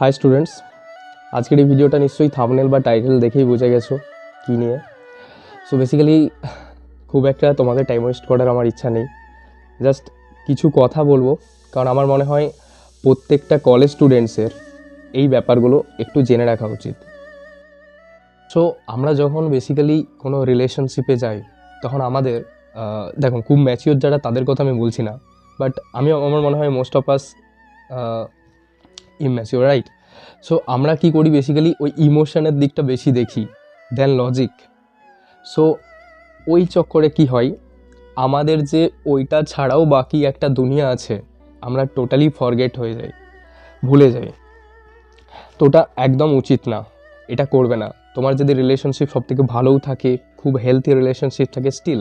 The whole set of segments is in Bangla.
হাই স্টুডেন্টস আজকের এই ভিডিওটা নিশ্চয়ই থামনেল বা টাইটেল দেখেই বুঝে গেছো, কী নিয়ে? সো বেসিক্যালি খুব একটা তোমাদের টাইম ওয়েস্ট করার আমার ইচ্ছা নেই। জাস্ট কিছু কথা বলব, কারণ আমার মনে হয় প্রত্যেকটা কলেজ স্টুডেন্টসের এই ব্যাপারগুলো একটু জেনে রাখা উচিত। সো আমরা যখন বেসিক্যালি কোনো রিলেশনশিপে যাই, তখন আমাদের দেখুন, খুব ম্যাচিওর যারা তাদের কথা আমি বলছি না বাট আমি, আমার মনে হয় most of us immature right so আমরা কি করি বেসিক্যালি ওই ইমোশনের দিকটা বেশি দেখি দেন লজিক সো ওই চক্করে কি হয়? আমাদের যে ওইটা ছাড়াও বাকি একটা দুনিয়া আছে, আমরা টোটালি ফরগেট হয়ে যাই, ভুলে যাই। তো ওটা একদম উচিত না, এটা করবে না। তোমার যদি রিলেশনশিপ সব থেকে ভালোও থাকে, খুব হেলদি রিলেশনশিপ থাকে স্টিল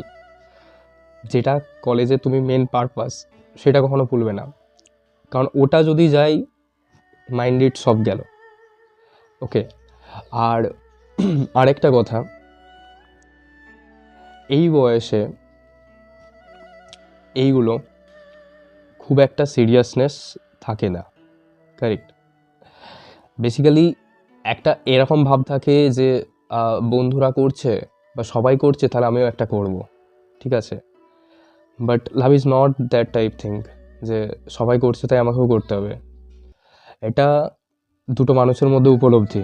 যেটা কলেজে তুমি মেন পারপাস সেটা কখনো ভুলবে না। কারণ ওটা যদি যায় মাইন্ডেড সব গেল। ওকে, আর আরেকটা কথা, এই বয়সে এইগুলো খুব একটা সিরিয়াসনেস থাকে না। কারেক্ট বেসিক্যালি একটা এরকম ভাব থাকে যে বন্ধুরা করছে বা সবাই করছে, তাহলে আমিও একটা করব। ঠিক আছে? But love is not that type thing যে সবাই করছে, তাই আমাকেও করতে হবে। এটা দুটো মানুষের মধ্যে উপলব্ধি,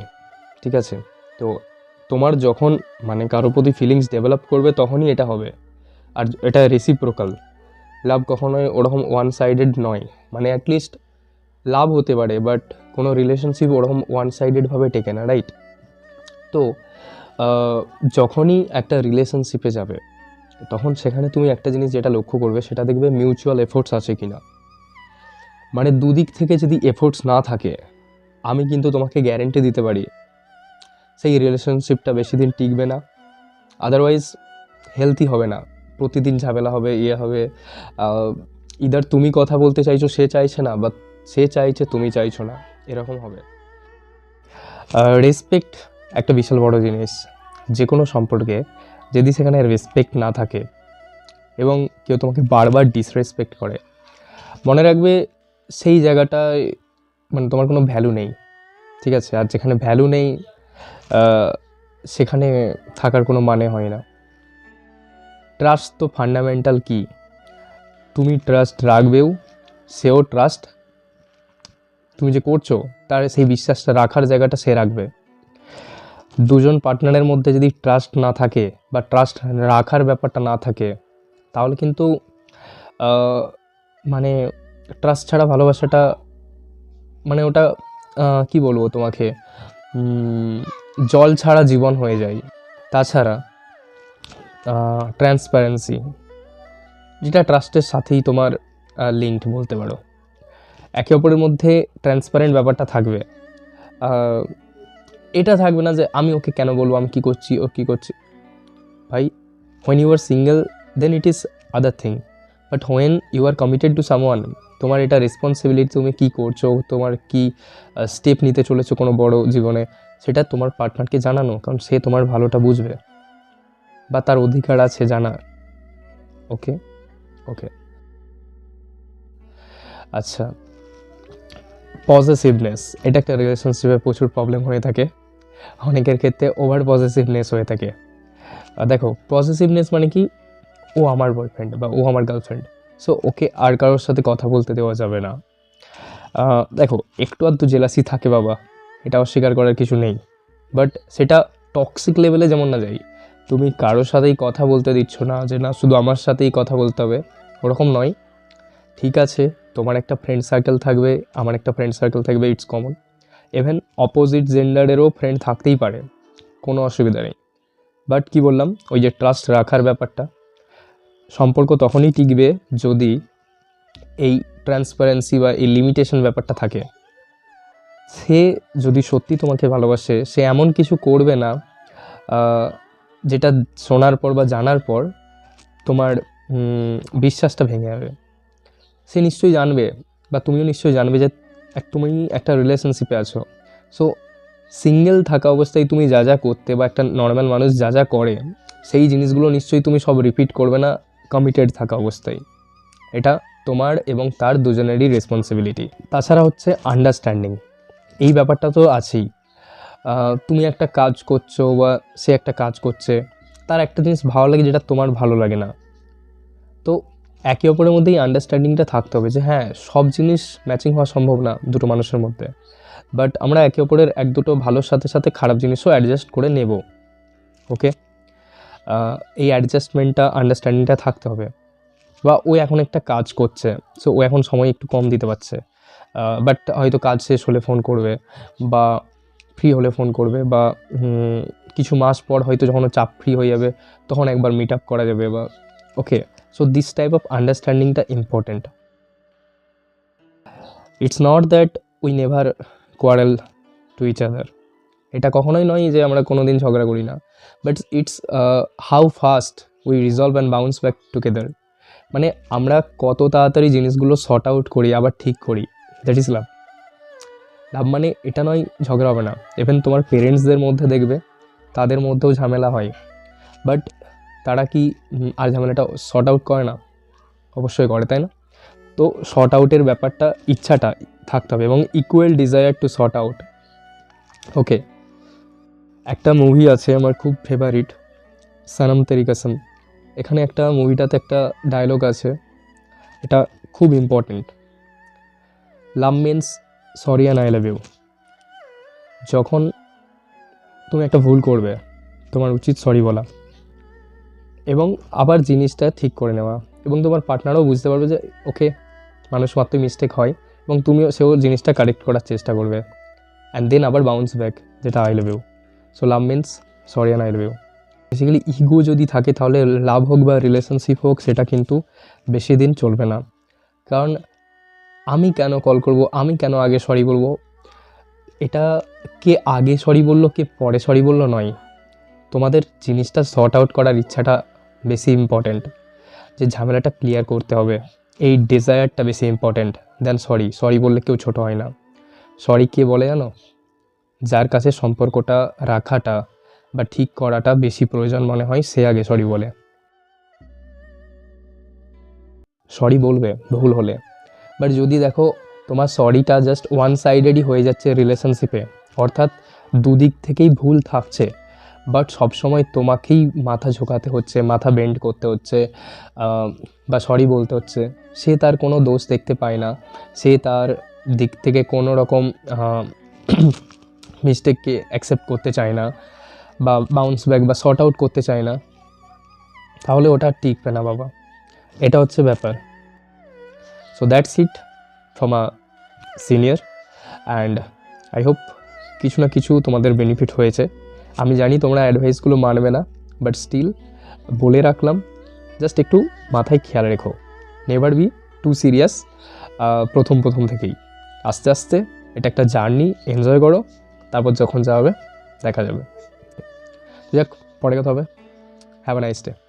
ঠিক আছে? তো তোমার যখন মানে কারোর প্রতি ফিলিংস ডেভেলপ করবে তখনই এটা হবে। আর এটা রেসিপ্রোকাল লাভ কখনোই ওরকম ওয়ান সাইডেড নয়। মানে অ্যাটলিস্ট লাভ হতে পারে বাট কোনো রিলেশনশিপ ওরকম ওয়ান সাইডেডভাবে টেকে না রাইট তো যখনই একটা রিলেশনশিপে যাবে, তখন সেখানে তুমি একটা জিনিস যেটা লক্ষ্য করবে, সেটা দেখবে মিউচুয়াল এফোর্টস আছে কিনা। মানে দুদিক থেকে যদি এফোর্টস না থাকে, আমি কিন্তু তোমাকে গ্যারেন্টি দিতে পারি, সেই রিলেশনশিপটা বেশি দিন টিকবে না। আদারওয়াইজ হেলদি হবে না। প্রতিদিন ঝামেলা হবে ইয়ে হবে ইদার তুমি কথা বলতে চাইছো, সে চাইছে না বা সে চাইছে, তুমি চাইছো না। এরকম হবে। রেসপেক্ট একটা বিশাল বড় জিনিস। যে কোনো সম্পর্কে যদি সেখানে রেসপেক্ট না থাকে এবং কেউ তোমাকে বারবার ডিসরেসপেক্ট করে, মনে রাখবে সেই জায়গাটায় মানে তোমার কোনো ভ্যালু নেই, ঠিক আছে? আর যেখানে ভ্যালু নেই সেখানে থাকার কোনো মানে হয় না। ট্রাস্ট তো ফান্ডামেন্টাল কি? তুমি ট্রাস্ট রাখবেও, সেও ট্রাস্ট তুমি যে করছ, তার সেই বিশ্বাসটা রাখার জায়গাটা সে রাখবে। দুজন পার্টনারের মধ্যে যদি ট্রাস্ট না থাকে বা ট্রাস্ট রাখার ব্যাপারটা না থাকে, তাহলে কিন্তু মানে ট্রাস্ট ছাড়া ভালোবাসাটা মানে ওটা কি বলব তোমাকে? জল ছাড়া জীবন হয়ে যায়। তাছাড়া ট্রান্সপারেন্সি যেটা ট্রাস্টের সাথেই তোমার লিঙ্কড বলতে পারো। একে অপরের মধ্যে ট্রান্সপারেন্ট ব্যাপারটা থাকবে। এটা থাকবে না যে আমি ওকে কেন বলব, আমি কী করছি, ও কী করছি। ভাই when you are single then it is other thing but when you are committed to someone তোমার এটা রেসপন্সিবিলিটি তুমি কী করছ, তোমার কি স্টেপ নিতে চলেছো কোনো বড় জীবনে, সেটা তোমার পার্টনারকে জানানো, কারণ সে তোমার ভালোটা বুঝবে বা তার অধিকার আছে জানার। ওকে ওকে আচ্ছা। পজিটিভনেস এটা একটা রিলেশনশিপে প্রচুর প্রবলেম হয়ে থাকে। অনেকের ক্ষেত্রে ওভার পজিটিভনেস হয়ে থাকে। দেখো পজিটিভনেস মানে কি? ও আমার বয়ফ্রেন্ড বা ও আমার গার্লফ্রেন্ড সো ওকে আর কারোর সাথে কথা বলতে দেওয়া যাবে না। দেখো, একটু আধটু জেলাসি থাকে বাবা, এটা অস্বীকার করার কিছু নেই। বাট সেটা টক্সিক লেভেলে যেমন না যাই তুমি কারোর সাথেই কথা বলতে দিচ্ছ না যে, না, শুধু আমার সাথেই কথা বলতে হবে। ওরকম নয়। ঠিক আছে, তোমার একটা ফ্রেন্ড সার্কেল থাকবে, আমার একটা ফ্রেন্ড সার্কেল থাকবে ইটস কমন ইভেন অপোজিট জেন্ডারেরও ফ্রেন্ড থাকতেই পারে, কোনো অসুবিধা নেই। বাট কি বললাম, ওই যে ট্রাস্ট রাখার ব্যাপারটা সম্পর্ক তখনই টিকবে যদি এই ট্রান্সপারেন্সি বা এই লিমিটেশন ব্যাপারটা থাকে। সে যদি সত্যি তোমাকে ভালোবাসে, সে এমন কিছু করবে না যেটা শোনার পর বা জানার পর তোমার বিশ্বাসটা ভেঙে যাবে। সে নিশ্চয়ই জানবে বা তুমিও নিশ্চয়ই জানবে যে এক- তুমি একটা রিলেশনশিপে আছো। সো সিঙ্গেল থাকা অবস্থায় তুমি যা যা করতে বা একটা নর্মাল মানুষ যা যা করে, সেই জিনিসগুলো নিশ্চয়ই তুমি সব রিপিট করবে না। কমিটেড থাকা অবস্থায়। এটা তোমার এবং তার দুজনেরই রেসপন্সিবিলিটি তাছাড়া হচ্ছে আন্ডারস্ট্যান্ডিং এই ব্যাপারটা তো আছেই। তুমি একটা কাজ করছ বা সে একটা কাজ করছে, তার একটা জিনিস ভালো লাগে যেটা তোমার ভালো লাগে না। তো একে অপরের মধ্যে এই আন্ডারস্ট্যান্ডিংটা থাকতে হবে যে হ্যাঁ সব জিনিস ম্যাচিং হওয়া সম্ভব না দুটো মানুষের মধ্যে। বাট আমরা একে অপরের এক দুটো ভালোর সাথে সাথে খারাপ জিনিসও অ্যাডজাস্ট করে নেব। ওকে এই অ্যাডজাস্টমেন্টটা আন্ডারস্ট্যান্ডিংটা থাকতে হবে। বা ও এখন একটা কাজ করছে সো ও এখন সময় একটু কম দিতে পারছে। বাট হয়তো কাজ শেষ হলে ফোন করবে, বা ফ্রি হলে ফোন করবে, বা কিছু মাস পর হয়তো যখন চাপ ফ্রি হয়ে যাবে, তখন একবার মিট আপ করা যাবে বা okay so this type of আন্ডারস্ট্যান্ডিংটা important it's not that we never quarrel to each other এটা কখনোই নয় যে আমরা কোনো দিন ঝগড়া করি না। But it's how fast we resolve and bounce back together মানে আমরা কত তাড়াতাড়ি জিনিসগুলো শর্ট আউট করি, আবার ঠিক করি। দ্যাট ইজ লাভ লাভ মানে এটা নয় ঝগড়া হবে না। ইভেন তোমার পেরেন্টসদের মধ্যে দেখবে, তাদের মধ্যেও ঝামেলা হয়। বাট তারা কি আর ঝামেলাটা শর্ট আউট করে না? অবশ্যই করে, তাই না? তো শর্ট আউটের ব্যাপারটা ইচ্ছাটা থাকতে হবে এবং equal desire to sort out okay একটা মুভি আছে আমার খুব ফেভারিট সানাম তেরি কসম। এখানে একটা মুভিটাতে একটা ডায়লগ আছে, এটা খুব important love means sorry and I love you যখন তুমি একটা ভুল করবে, তোমার উচিত সরি বলা। এবং আবার জিনিসটা ঠিক করে নেওয়া। এবং তোমার পার্টনারও বুঝতে পারবে যে ওকে মানুষ মাত্রই মিস্টেক হয় এবং তুমিও সেও জিনিসটা কারেক্ট করার চেষ্টা করবে। অ্যান্ড দেন আবার বাউন্স ব্যাক যেটা I love you so love means sorry and I love you basically ego যদি থাকে, তাহলে লাভ হোক বা রিলেশনশিপ হোক, সেটা কিন্তু বেশি দিন চলবে না। কারণ, আমি কেন কল করব, আমি কেন আগে সরি বলব? এটা কে আগে সরি বলল, কে পরে সরি বলল নয়। তোমাদের জিনিসটা শর্ট আউট করার ইচ্ছাটা বেশি ইম্পর্ট্যান্ট যে ঝামেলাটা ক্লিয়ার করতে হবে। এই ডিজায়ারটা বেশি ইম্পর্ট্যান্ট দেন সরি সরি বললে কেউ ছোট হয় না। সরি কে বলে জানো? যার কাছে সম্পর্কটা রাখাটা বা ঠিক করাটা বেশি প্রয়োজন মনে হয়, সে আগে সরি বলে। সরি বলবে, ভুল হলে। বাট যদি দেখো, তোমার সরিটা জাস্ট ওয়ান সাইডেডই হয়ে যাচ্ছে রিলেশনশিপে অর্থাৎ দুদিক থেকেই ভুল থাকছে। বাট সবসময় তোমাকেই মাথা ঝোঁকাতে হচ্ছে, মাথা বেন্ড করতে হচ্ছে বা সরি বলতে হচ্ছে। সে তার কোনো দোষ দেখতে পায় না। সে তার দিক থেকে কোনো রকম মিস্টেককে অ্যাকসেপ্ট করতে চায় না বা বাউন্স ব্যাক বা শর্ট আউট করতে চায় না, তাহলে ওটা টিকবে না বাবা। এটা হচ্ছে ব্যাপার। So that's it from a senior and I hope কিছু না কিছু তোমাদের বেনিফিট হয়েছে। আমি জানি তোমরা অ্যাডভাইসগুলো মানবে না বাট স্টিল বলে রাখলাম জাস্ট একটু মাথায় খেয়াল রেখো। নেভার বি টু সিরিয়াস প্রথম প্রথম থেকেই। আস্তে আস্তে এটা একটা জার্নি এনজয় করো। তারপর যখন যা হবে দেখা যাবে। যাক পরে কথা হবে। Have a nice day